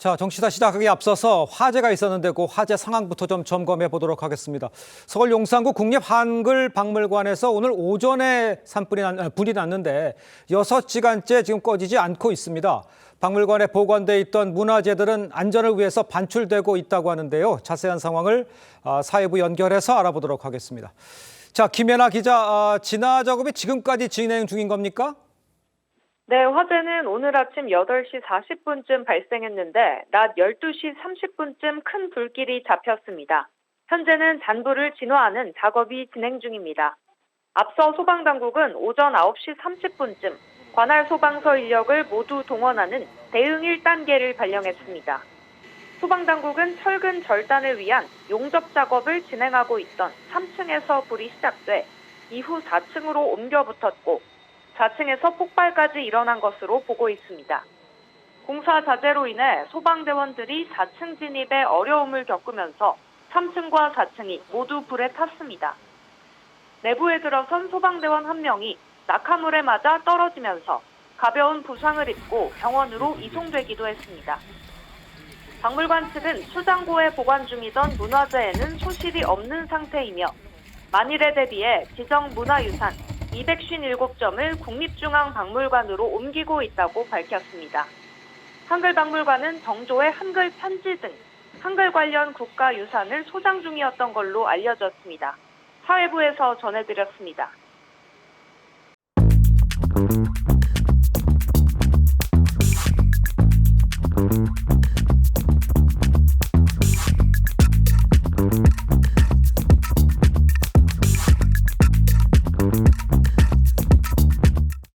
자, 정치다 시작하기 앞서서 화재가 있었는데 그 화재 상황부터 좀 점검해 보도록 하겠습니다. 서울 용산구 국립한글박물관에서 오늘 오전에 산불이 났, 아, 불이 났는데 여섯 시간째 지금 꺼지지 않고 있습니다. 박물관에 보관돼 있던 문화재들은 안전을 위해서 반출되고 있다고 하는데요. 자세한 상황을 아, 사회부 연결해서 알아보도록 하겠습니다. 자, 김연아 기자, 아, 진화 작업이 지금까지 진행 중인 겁니까? 네, 화재는 오늘 아침 8시 40분쯤 발생했는데 낮 12시 30분쯤 큰 불길이 잡혔습니다. 현재는 잔불을 진화하는 작업이 진행 중입니다. 앞서 소방당국은 오전 9시 30분쯤 관할 소방서 인력을 모두 동원하는 대응 1단계를 발령했습니다. 소방당국은 철근 절단을 위한 용접 작업을 진행하고 있던 3층에서 불이 시작돼 이후 4층으로 옮겨 붙었고 4층에서 폭발까지 일어난 것으로 보고 있습니다. 공사 자재로 인해 소방대원들이 4층 진입에 어려움을 겪으면서 3층과 4층이 모두 불에 탔습니다. 내부에 들어선 소방대원 한 명이 낙하물에 맞아 떨어지면서 가벼운 부상을 입고 병원으로 이송되기도 했습니다. 박물관 측은 수장고에 보관 중이던 문화재에는 소실이 없는 상태이며 만일에 대비해 지정 문화유산 257점을 국립중앙박물관으로 옮기고 있다고 밝혔습니다. 한글박물관은 정조의 한글 편지 등 한글 관련 국가유산을 소장 중이었던 걸로 알려졌습니다. 사회부에서 전해드렸습니다.